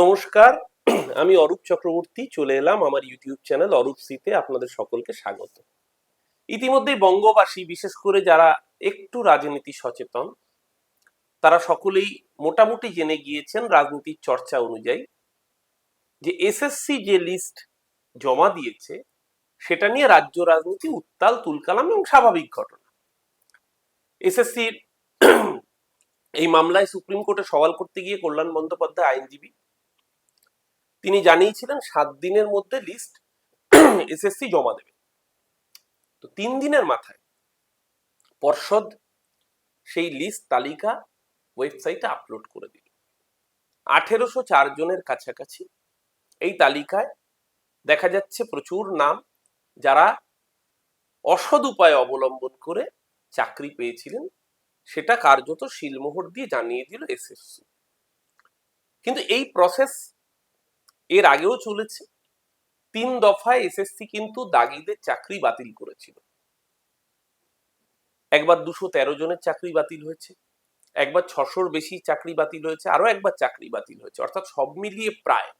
নমস্কার, আমি অরূপ চক্রবর্তী, চলে এলাম আমার ইউটিউব চ্যানেল অরূপ সিতে আপনাদের সকলকে স্বাগত। ইতিমধ্যেই বঙ্গবাসী, বিশেষ করে যারা একটু রাজনীতি সচেতন, তারা সকলেই মোটামুটি জেনে গিয়েছেন রাজনীতির চর্চা অনুযায়ী যে এসএসসি যে লিস্ট জমা দিয়েছে, সেটা নিয়ে রাজ্য রাজনীতি উত্তাল তুলকালাম এবং স্বাভাবিক ঘটনা। এসএসসির এই মামলায় সুপ্রিম কোর্টে সওয়াল করতে গিয়ে কল্যাণ বন্দ্যোপাধ্যায় আইনজীবী তিনি জানিয়েছিলেন সাত দিনের মধ্যে লিস্ট এসএসসি জমা দেবে। তো তিন দিনের মাথায় পর্ষদ সেই লিস্ট তালিকা ওয়েবসাইটে আপলোড করে দিল। আঠেরোশো চার জনের কাছাকাছি এই তালিকায় দেখা যাচ্ছে প্রচুর নাম যারা অসৎ উপায় অবলম্বন করে চাকরি পেয়েছিলেন, সেটা কার্যত শিলমোহর দিয়ে জানিয়ে দিল এসএসসি কিন্তু এই প্রসেস এর আগেও চলেছে। তিন দফায় এসএসসি কিন্তু দাগিদের চাকরি বাতিল করেছিল। একবার দুশো তেরো জনের চাকরি বাতিল হয়েছে, একবার ছশোর বেশি চাকরি বাতিল হয়েছে আরও একবার চাকরি বাতিল হয়েছে। অর্থাৎ সব মিলিয়ে প্রায়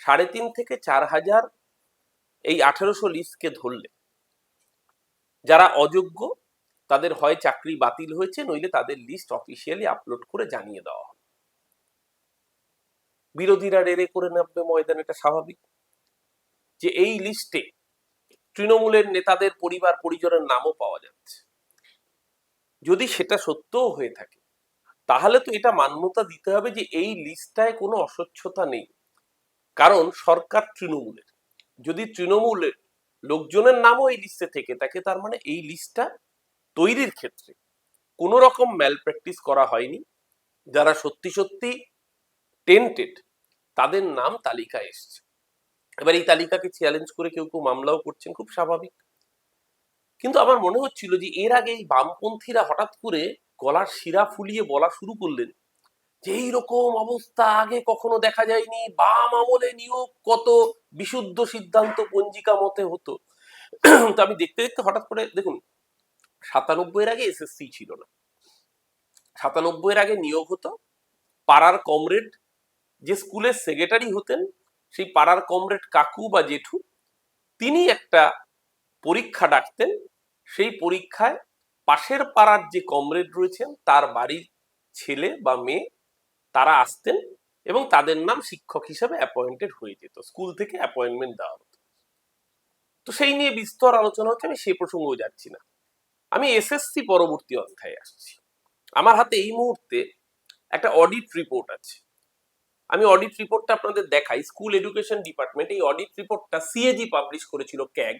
সাড়ে তিন থেকে চার হাজার এই আঠেরোশো লিস্টকে ধরলে। যারা অযোগ্য, তাদের হয় চাকরি বাতিল হয়েছে, নইলে তাদের লিস্ট অফিসিয়ালি আপলোড করে জানিয়ে দেওয়া বিরোধীরা রেড়ে করে নামবে ময়দান, এটা স্বাভাবিক। যে এই লিস্টে তৃণমূলের নেতাদের পরিবার পরিজনের নামও পাওয়া যাচ্ছে। যদি সেটা সত্যও হয়ে থাকে, তাহলে তো এটা মান্যতা দিতে হবে যে এই লিস্টটায় কোনো অস্বচ্ছতা নেই। কারণ সরকার তৃণমূলের, যদি তৃণমূলের লোকজনের নামও এই লিস্টে থেকে থাকে, তার মানে এই লিস্টটা তৈরির ক্ষেত্রে কোনো রকম ম্যাল প্র্যাকটিস করা হয়নি। যারা সত্যি সত্যি টেন্টেড তাদের নাম তালিকায় এসছে। এবার এই তালিকাকে চ্যালেঞ্জ করে কেউ কেউ মামলাও করছেন, খুব স্বাভাবিক। কিন্তু আমার মনে হচ্ছিল যে এর আগে এই বামপন্থীরা হঠাৎ করে গলার শিরা ফুলিয়ে বলা শুরু করলেন যে এইরকম অবস্থা আগে কখনো দেখা যায়নি, বাম আমলে নিয়োগ কত বিশুদ্ধ সিদ্ধান্ত পঞ্জিকা মতে হতো। তো আমি দেখতে দেখতে হঠাৎ করে, দেখুন সাতানব্বই এর আগে এসএসসি ছিল না। সাতানব্বই এর আগে নিয়োগ হতো, পাড়ার কমরেড যে স্কুলের সেক্রেটারি হতেন সেই পাড়ার কমরেড কাকু বা জেঠু তিনি একটা পরীক্ষা ডাকতেন। সেই পরীক্ষায় পাশের পাড়ার যে কমরেড রয়েছেন, তার বাড়ির ছেলে বা মেয়ে, তারা আসতেন এবং তাদের নাম শিক্ষক হিসেবে অ্যাপয়েন্টেড হয়ে যেত। স্কুল থেকে অ্যাপয়েন্টমেন্ট দেওয়া হতো। তো সেই নিয়ে বিস্তর আলোচনা হচ্ছে, আমি সেই প্রসঙ্গেও যাচ্ছি না। আমি এসএসসি পরবর্তী অধ্যায়ে আসছি। আমার হাতে এই মুহূর্তে একটা অডিট রিপোর্ট আছে। আমি অডিট রিপোর্টটা আপনাদের দেখাই। স্কুল এডুকেশন ডিপার্টমেন্ট এই অডিট রিপোর্টটা সিএজি পাবলিশ করেছিল CAG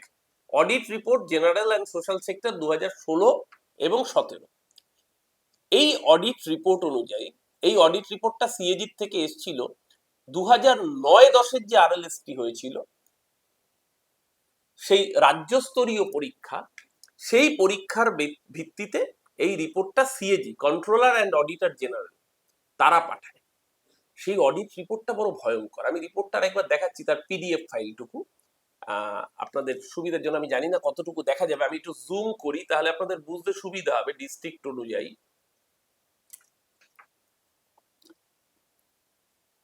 audit report general and social sector দু হাজার ষোলো এবং সতেরো। এই অডিট রিপোর্ট অনুযায়ী, এই অডিট রিপোর্টটা সিএজি থেকে এসেছিল দু হাজার নয় দশের যে আরএলএসটি হয়েছিল, সেই রাজ্যস্তরীয় পরীক্ষা, সেই পরীক্ষার ভিত্তিতে এই রিপোর্টটা CAG controller and auditor general তারা পাঠায়। সেই অডিট রিপোর্টটা বড় ভয়ঙ্কর। আমি রিপোর্টটা একবার দেখাচ্ছি তার পিডিএফ ফাইলটুকু আপনাদের সুবিধার জন্য আমি জানি না কতটুকু দেখা যাবে। আমি একটু জুম করি, তাহলে আপনাদের বুঝতে সুবিধা হবে ডিস্ট্রিক্ট অনুযায়ী।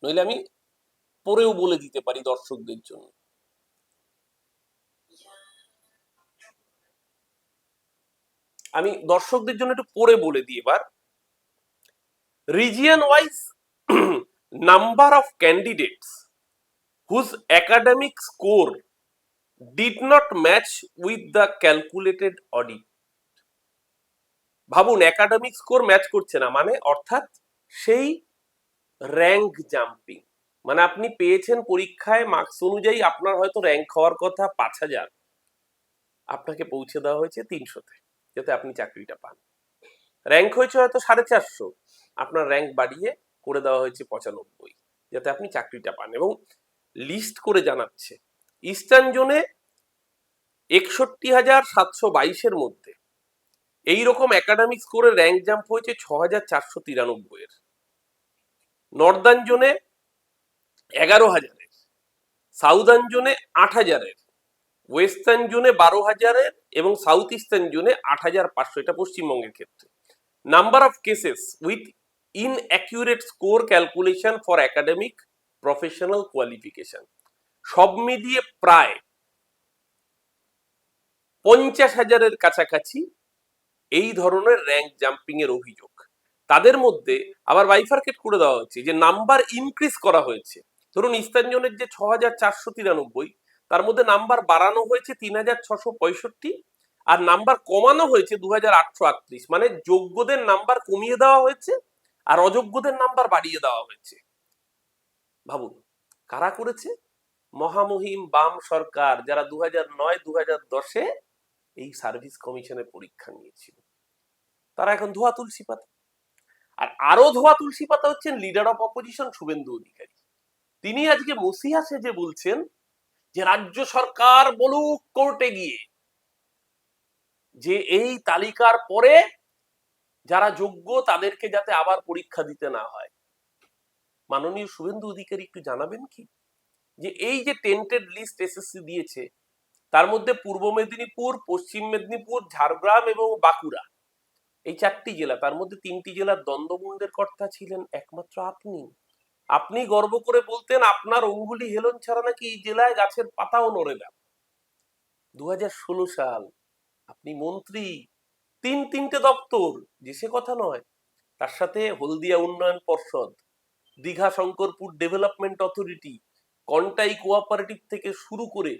নইলে আমি পরেও বলে দিতে পারি দর্শকদের জন্য। আমি দর্শকদের জন্য একটু পরে বলে দিই এবার। Region wise number of candidates whose academic score did not match with the calculated audit ভাবুন একাডেমিক স্কোর ম্যাচ করছে না মানে অর্থাৎ সেই র্যাঙ্ক জাম্পিং মানে আপনি পেয়েছেন পরীক্ষায় মার্কস অনুযায়ী আপনার হয়তো র্যাঙ্ক হওয়ার কথা পাঁচ হাজার। আপনাকে পৌঁছে দেওয়া হয়েছে তিনশোতে, যাতে আপনি চাকরিটা পান। র্যাঙ্ক হয়েছে হয়তো সাড়ে চারশো। আপনার র্যাঙ্ক বাড়িয়ে করে দেওয়া হয়েছে পঁচানব্বই, যাতে আপনি চাকরিটা পান। এবং লিস্ট করে জানাচ্ছে ইস্টার্ন জোনে একষট্টি হাজার সাতশো বাইশের মধ্যে। এইরকম একাডেমিক স্কোরে র্যাঙ্ক জাম্প হয়েছে ছ হাজার চারশো তিরানব্বই এর। নর্দার্ন জোনে এগারো হাজারের সাউদার্ন জোনে আট হাজারের ওয়েস্টার্ন জোনে বারো হাজারের এবং সাউথ ইস্টার্ন জোনে আট হাজার পাঁচশো। এটা পশ্চিমবঙ্গের ক্ষেত্রে। Number of cases with inaccurate score calculation for academic professional qualification সব মিলিয়ে প্রায় পঞ্চাশ হাজারের কাছাকাছি এই ধরনের র্যাঙ্ক জাম্পিং এর অভিযোগ। তাদের মধ্যে আবার বাইফার্কেট করে দেওয়া হচ্ছে যে নাম্বার ইনক্রিজ করা হয়েছে। ধরুন ইস্তাঞ্জনের যে ছ হাজার চারশো তিরানব্বই, তার মধ্যে নাম্বার বাড়ানো হয়েছে তিন হাজার ছশো পঁয়ষট্টি আর নাম্বার কমানো হয়েছে দু হাজার আটশো আটত্রিশ। মানে যোগ্যদের নাম্বার কমিয়ে দেওয়া হয়েছে। আর অযোগ্যদের নাম্বার বাড়িয়ে দেওয়া হয়েছে। ভাবুন, কারা করেছে? মহামহিম, বাম সরকার, যারা দু হাজার দশে এই সার্ভিস কমিশনের পরীক্ষা নিয়েছিল। তারা এখন ধোয়া তুলসী পাতা। আর আরও ধোয়া তুলসী পাতা হচ্ছেন leader of opposition Suvendu Adhikari. তিনি আজকে মসিহা সেজে বলছেন যে, রাজ্য সরকার বলুক কোর্টে গিয়ে যে এই তালিকার পরে যারা যোগ্য তাদেরকে যাতে আবার পরীক্ষা দিতে না হয়। মাননীয় শুভেন্দু অধিকারী একটু জানাবেন কি? যে এই যে টেন্টেড লিস্ট এসএসসি দিয়েছে, তার মধ্যে পূর্ব মেদিনীপুর, পশ্চিম মেদিনীপুর, ঝাড়গ্রাম এবং বাঁকুড়া। এই চারটি জেলা, তার মধ্যে তিনটি জেলার দ্বন্দ্বমুন্ডের কর্তা ছিলেন একমাত্র আপনি। আপনি গর্ব করে বলতেন, আপনার অঙ্গুলি হেলন ছাড়া নাকি এই জেলায় গাছের পাতাও নড়ে না। দু সাল, আপনি মন্ত্রী তিন তিনটে দপ্তর, যে সে কথা নয়। তার সাথে হলদিয়া উন্নয়ন পর্ষদ, Digha Shankarpur development authority, Contai cooperative থেকে শুরু করে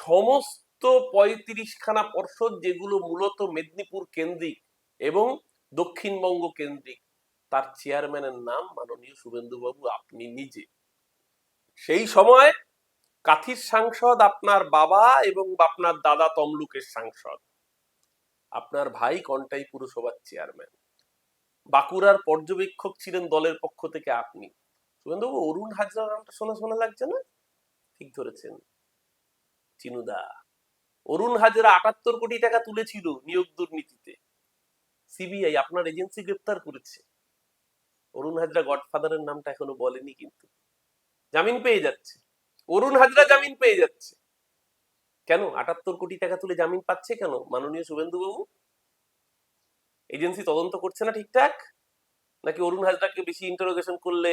সমস্ত পঁয়ত্রিশ খানা পর্ষদ যেগুলো মূলত মেদিনীপুর কেন্দ্রিক এবং দক্ষিণবঙ্গ কেন্দ্রিক। তার চেয়ারম্যানের নাম মাননীয় শুভেন্দুবাবু আপনি নিজে। সেই সময় কাথির সাংসদ আপনার বাবা এবং আপনার দাদা তমলুকের সাংসদ। আপনার ভাই কন্টাই পুরসভার চেয়ারম্যান। বাঁকুড়ার পর্যবেক্ষক ছিলেন দলের পক্ষ থেকে আপনি। অরুণ হাজরা নামটা শোনা শোনা লাগছে না? ঠিক ধরেছেন। চিনুদা, অরুণ হাজরা আটাত্তর কোটি টাকা তুলেছিল নিয়োগ দুর্নীতিতে। সিবিআই আপনার এজেন্সি গ্রেপ্তার করেছে। অরুণ হাজরা গডফাদারের নামটা এখনও বলেনি কিন্তু। জামিন পেয়ে যাচ্ছে। অরুণ হাজরা জামিন পেয়ে যাচ্ছে। কেন? আটাত্তর কোটি টাকা তুলে জামিন পাচ্ছে কেন? মাননীয় শুভেন্দু বাবু এজেন্সি তদন্ত করছে না ঠিকঠাক? নাকি অরুণ হাজরাকে বেশি ইন্টারোগেশন করলে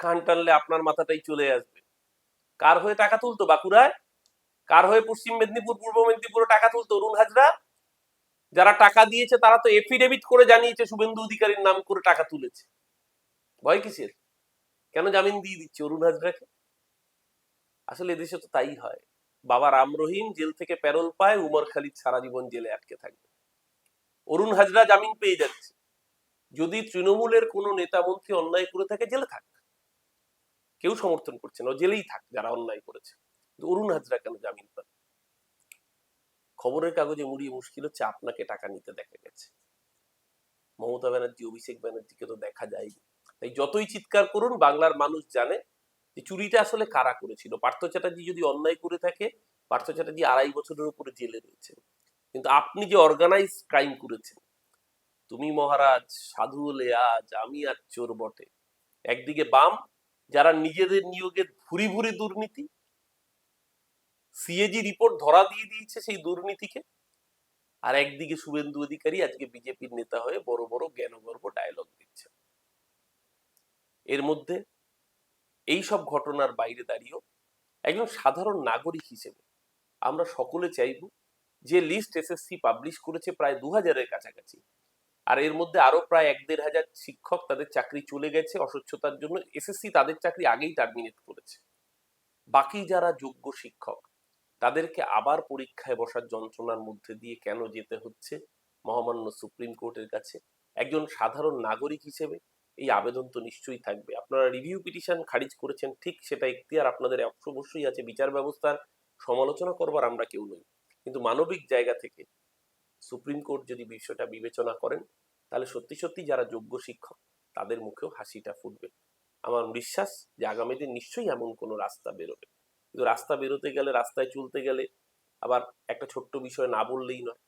কান টানলে আপনার মাথাটাই চলে আসবে? কার হয়ে টাকা তুলতো বাঁকুড়ায়? কার হয়ে পশ্চিম মেদিনীপুর, পূর্ব মেদিনীপুরে টাকা তুলতো অরুণ হাজরা? যারা টাকা দিয়েছে তারা তো এফিডেভিট করে জানিয়েছে শুভেন্দু অধিকারীর নাম করে টাকা তুলেছে। ভয় কিসের? কেন জামিন দিয়ে দিচ্ছে অরুণ হাজরাকে? আসলে এদেশে তো তাই হয়। বাবা রাম রহিম জেল থেকে প্যারোল পায়, উমর খালিদ সারা জীবন জেলে আটকে থাকবে। অরুণ হাজরা জামিন পেয়ে যাচ্ছে। যদি তৃণমূলের কোনো নেতা মন্ত্রী অন্যায় করে থাকে, জেলে থাক। কেউ সমর্থন করছে না জেলেই থাক, যারা অন্যায় করেছে। অরুণ হাজরা কেন জামিন পাবে খবরের কাগজে মুড়িয়ে মুশকিল হচ্ছে, আপনাকে টাকা নিতে দেখা গেছে। মমতা ব্যানার্জি, অভিষেক ব্যানার্জিকে তো দেখা যায়নি তাই যতই চিৎকার করুন, বাংলার মানুষ জানে চুরিটা আসলে কারা করেছিল? পার্থ চ্যাটার্জি যদি অন্যায় করে থাকে, পার্থ চ্যাটার্জি আড়াই বছরের উপরে জেলে রয়েছেন। কিন্তু আপনি যে অর্গানাইজ ক্রাইম করেছেন, তুমি মহারাজ, সাধু হলে আজ, আমি আর চোর বটে। একদিকে বাম, যারা নিজেদের নিয়োগে ভুরি ভুরি দুর্নীতি সিএজি রিপোর্ট ধরা দিয়ে দিয়েছে সেই দুর্নীতিকে, আর একদিকে শুভেন্দু অধিকারী আজকে বিজেপির নেতা হয়ে বড় বড় জ্ঞানগর্ব ডায়লগ দিচ্ছে এর মধ্যে এই সব ঘটনার বাইরে দাঁড়িয়েও একজন সাধারণ নাগরিক হিসেবে আমরা সকলে চাইব যে লিস্ট এসএসসি পাবলিশ করেছে প্রায় দু হাজারের কাছাকাছি। আর এর মধ্যে আরও প্রায় এক দেড় হাজার শিক্ষক তাদের চাকরি চলে গেছে অস্বচ্ছতার জন্য। এসএসসি তাদের চাকরি আগেই টার্মিনেট করেছে। বাকি যারা যোগ্য শিক্ষক, তাদেরকে আবার পরীক্ষায় বসার যন্ত্রণার মধ্যে দিয়ে কেন যেতে হচ্ছে? মহামান্য সুপ্রিম কোর্টের কাছে একজন সাধারণ নাগরিক হিসেবে এই আবেদন তো নিশ্চয়ই থাকবে। আপনারা রিভিউ পিটিশন খারিজ করেছেন, ঠিক সেটা ইখতিয়ার আপনাদের অবশ্যই আছে। বিচার ব্যবস্থার সমালোচনা করবার আমরা কেউ নই। কিন্তু মানবিক জায়গা থেকে সুপ্রিম কোর্ট যদি বিষয়টা বিবেচনা করেন, তাহলে সত্যি সত্যি যারা যোগ্য শিক্ষক, তাদের মুখেও হাসিটা ফুটবে। আমার বিশ্বাস যে আগামী দিন নিশ্চয়ই এমন কোনো রাস্তা বেরোবে। কিন্তু রাস্তা বেরোতে গেলে, রাস্তায় চলতে গেলে আবার একটা ছোট্ট বিষয় না বললেই নয়।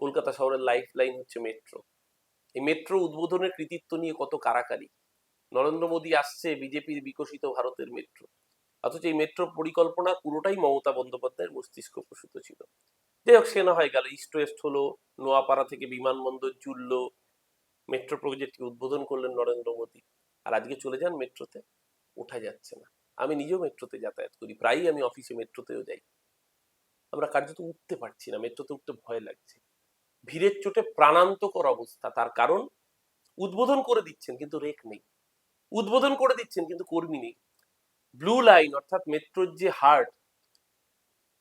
কলকাতা শহরের লাইফ লাইন হচ্ছে মেট্রো এই মেট্রো উদ্বোধনের কৃতিত্ব নিয়ে কত কারাকারি? নরেন্দ্র মোদী আসছে বিজেপির বিকশিত ভারতের মেট্রো অথচ এই মেট্রো পরিকল্পনা পুরোটাই মমতা বন্দ্যোপাধ্যায়ের মস্তিষ্ক প্রসূত ছিল। যাই হোক, সে না হয় গেল। ইস্ট ওয়েস্ট হলো, নোয়াপাড়া থেকে বিমানবন্দর জুড়লো মেট্রো প্রজেক্টকে উদ্বোধন করলেন নরেন্দ্র মোদী। আর আজকে চলে যান মেট্রোতে ওঠা যাচ্ছে না। আমি নিজেও মেট্রোতে যাতায়াত করি, প্রায়ই আমি অফিসে মেট্রোতেও যাই। আমরা কার্যত উঠতে পারছি না মেট্রোতে উঠতে ভয় লাগছে। ভিড়ের চোটে প্রাণান্তকর অবস্থা, তার কারণ উদ্বোধন করে দিচ্ছেন, কিন্তু রেক নেই। উদ্বোধন করে দিচ্ছেন কিন্তু কর্মী নেই। ব্লু লাইন অর্থাৎ মেট্রোর যে হার্ট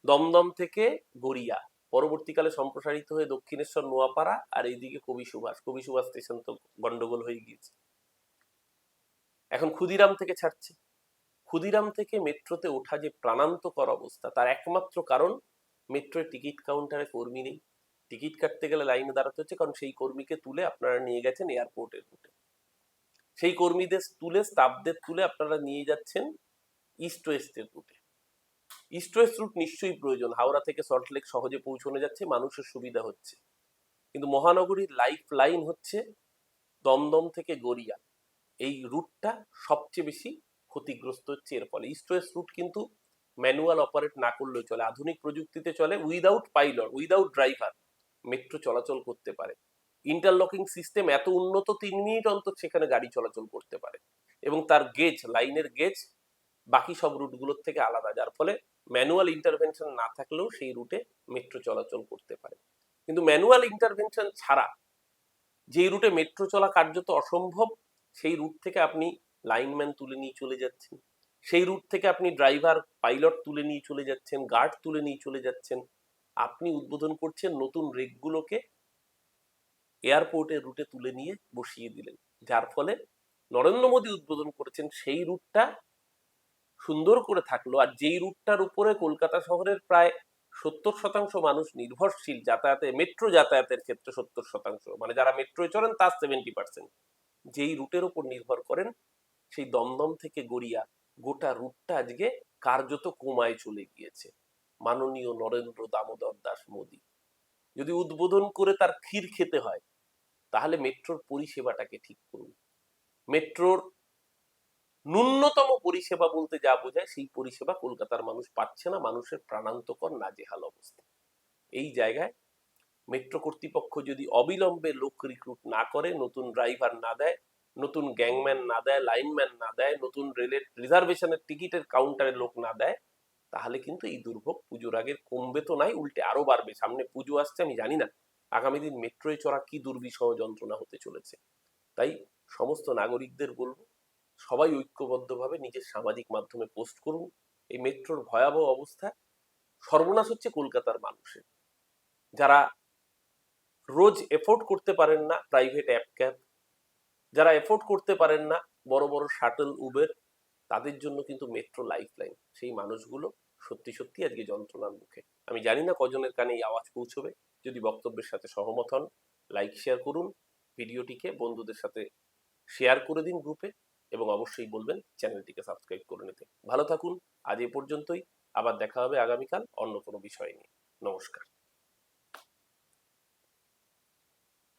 দমদম থেকে গড়িয়া, পরবর্তীকালে সম্প্রসারিত হয়ে দক্ষিণেশ্বর, নোয়াপাড়া আর এইদিকে কবি সুভাষ। কবি সুভাষ স্টেশন তো গন্ডগোল হয়ে গিয়েছে। এখন ক্ষুদিরাম থেকে ছাড়ছে। ক্ষুদিরাম থেকে মেট্রোতে ওঠা যে প্রাণান্তকর অবস্থা, তার একমাত্র কারণ মেট্রোর টিকিট কাউন্টারে কর্মী নেই। টিকিট কাটতে গেলে লাইনে দাঁড়াতে হচ্ছে, কারণ সেই কর্মীকে তুলে আপনারা নিয়ে গেছেন এয়ারপোর্টের রুটে সেই কর্মীদের তুলে স্টাফদের তুলে আপনারা নিয়ে যাচ্ছেন ইস্ট ওয়েস্টের রুটে ইস্ট ওয়েস্ট রুট নিশ্চয়ই প্রয়োজন। হাওড়া থেকে সল্টলেক সহজে পৌঁছানো যাচ্ছে, মানুষের সুবিধা হচ্ছে। কিন্তু মহানগরীর লাইফ লাইন হচ্ছে দমদম থেকে গড়িয়া। এই রুটটা সবচেয়ে বেশি ক্ষতিগ্রস্ত হচ্ছে এর ফলে। ইস্ট ওয়েস্ট রুট কিন্তু ম্যানুয়াল অপারেট না করলেও চলে। আধুনিক প্রযুক্তিতে চলে without pilot without driver metro চলাচল করতে পারে। ইন্টারলকিং সিস্টেম এত উন্নত তিন মিনিট অন্তর সেখানে গাড়ি চলাচল করতে পারে এবং তার গেজ লাইনের গেজ বাকি সব রুটগুলোর থেকে আলাদা, যার ফলে ম্যানুয়াল ইন্টারভেনশন না থাকলেও সেই রুটে মেট্রো চলাচল করতে পারে। কিন্তু ম্যানুয়াল ইন্টারভেনশন ছাড়া যেই রুটে মেট্রো চলা কার্যত অসম্ভব, সেই রুট থেকে আপনি লাইনম্যান তুলে নিয়ে চলে যাচ্ছেন। সেই রুট থেকে আপনি ড্রাইভার পাইলট তুলে নিয়ে চলে যাচ্ছেন গার্ড তুলে নিয়ে চলে যাচ্ছেন। আপনি উদ্বোধন করছেন নতুন রেকগুলোকে এয়ারপোর্টের রুটে তুলে নিয়ে বসিয়ে দিলেন। যার ফলে নরেন্দ্র মোদী উদ্বোধন করেছেন সেই রুটটা সুন্দর করে থাকল। আর যেই রুটটার উপরে কলকাতা শহরের প্রায় সত্তর শতাংশ মানুষ নির্ভরশীল, যাতায়াতে মেট্রো যাতায়াতের ক্ষেত্রে সত্তর শতাংশ মানে যারা মেট্রোয় চড়েন তার সেভেন্টি পার্সেন্ট যেই রুটের উপর নির্ভর করেন, সেই দমদম থেকে গড়িয়া গোটা রুটটা আজকে কার্যত কমায় চলে গিয়েছে। মাননীয় নরেন্দ্র দামোদর দাস মোদী। যদি উদ্বোধন করে তার ক্ষীর খেতে হয় তাহলে মেট্রোর পরিষেবাটাকে ঠিক করুন। মেট্রোর ন্যূনতম পরিষেবা বলতে যা বোঝায়, সেই পরিষেবা কলকাতার মানুষ পাচ্ছে না, মানুষের প্রাণান্তকর, নাজেহাল অবস্থা। এই জায়গায় মেট্রো কর্তৃপক্ষ যদি অবিলম্বে লোক রিক্রুট না করে, নতুন ড্রাইভার না দেয়, নতুন গ্যাংম্যান না দেয় লাইনম্যান না দেয়, নতুন রেলের রিজার্ভেশনের টিকিটের কাউন্টারে লোক না দেয়, তাহলে কিন্তু এই দুর্ভোগ পুজোর আগে কমবে তো নাই, উল্টে আরও বাড়বে। সামনে পুজো আসছে, আমি জানি না। আগামী দিন মেট্রোয় চড়া কি দুর্বিষহ যন্ত্রণা হতে চলেছে? তাই সমস্ত নাগরিকদের বলব, সবাই ঐক্যবদ্ধভাবে নিজের সামাজিক মাধ্যমে পোস্ট করুন। এই মেট্রোর ভয়াবহ অবস্থা সর্বনাশ হচ্ছে কলকাতার মানুষের। যারা রোজ এফোর্ড করতে পারেন না প্রাইভেট অ্যাপ ক্যাব, যারা এফোর্ড করতে পারেন না বড় বড় শাটল, উবের, তাদের জন্য কিন্তু মেট্রো লাইফ লাইন সেই মানুষগুলো সত্যি সত্যি আজকে যন্ত্রণার মুখে। আমি জানি না কজনের কানে এই আওয়াজ পৌঁছবে। যদি বক্তব্যের সাথে সহমত হন লাইক শেয়ার করুন। ভিডিওটিকে বন্ধুদের সাথে শেয়ার করে দিন গ্রুপে এবং অবশ্যই বলবেন চ্যানেলটিকে সাবস্ক্রাইব করে নিতে। ভালো থাকুন। আজ এ পর্যন্তই। আবার দেখা হবে আগামীকাল অন্য কোনো বিষয় নিয়ে। নমস্কার।